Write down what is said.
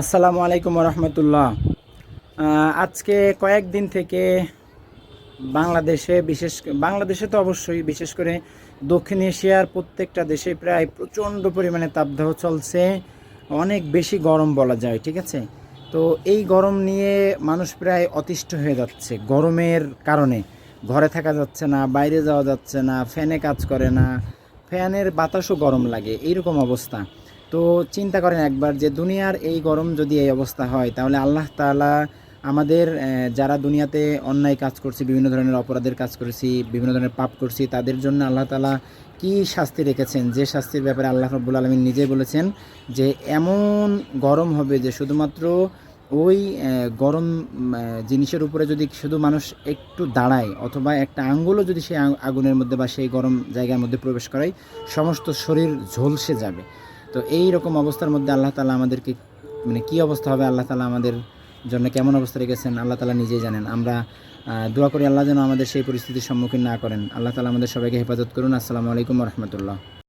আসসালামু আলাইকুম রহমতুল্লাহ আজকে কয়েকদিন থেকে বাংলাদেশে বিশেষ বাংলাদেশে তো অবশ্যই, বিশেষ করে দক্ষিণ এশিয়ার প্রত্যেকটা দেশে প্রায় প্রচণ্ড পরিমাণে তাপদাহ চলছে। অনেক বেশি গরম বলা যায়, ঠিক আছে? তো এই গরম নিয়ে মানুষ প্রায় অতিষ্ঠ হয়ে যাচ্ছে গরমের কারণে। ঘরে থাকা যাচ্ছে না, বাইরে যাওয়া যাচ্ছে না, ফ্যানে কাজ করে না, ফ্যানের বাতাসও গরম লাগে, এইরকম অবস্থা। তো চিন্তা করেন একবার যে দুনিয়ার এই গরম যদি এই অবস্থা হয়, তাহলে আল্লাহ তাআলা আমাদের যারা দুনিয়াতে অন্যায় কাজ করছি, বিভিন্ন ধরনের অপরাধের কাজ করেছি, বিভিন্ন ধরনের পাপ করছি, তাদের জন্য আল্লাহ তাআলা কি শাস্তি রেখেছেন? যে শাস্তির ব্যাপারে আল্লাহ রব্বুল আলমিন নিজেই বলেছেন যে এমন গরম হবে যে শুধুমাত্র ওই গরম জিনিসের উপরে যদি শুধু মানুষ একটু দাঁড়ায়, অথবা একটা আঙ্গুলও যদি সেই আগুনের মধ্যে বা সেই গরম জায়গার মধ্যে প্রবেশ করায়, সমস্ত শরীর ঝলসে যাবে। তো এই রকম অবস্থার মধ্যে আল্লাহ তালা আমাদেরকে মানে কি অবস্থা হবে? আল্লাহ তালা আমাদের জন্য কেমন অবস্থা রেখেছেন? আল্লাহ তালা নিজেই জানেন। আমরা দোয়া করি আল্লাহ যেন আমাদের সেই পরিস্থিতির সম্মুখীন না করেন। আল্লাহ তালা আমাদের সবাইকে হেফাজত করুন। আসসালামু আলাইকুম রহমতুল্লাহ।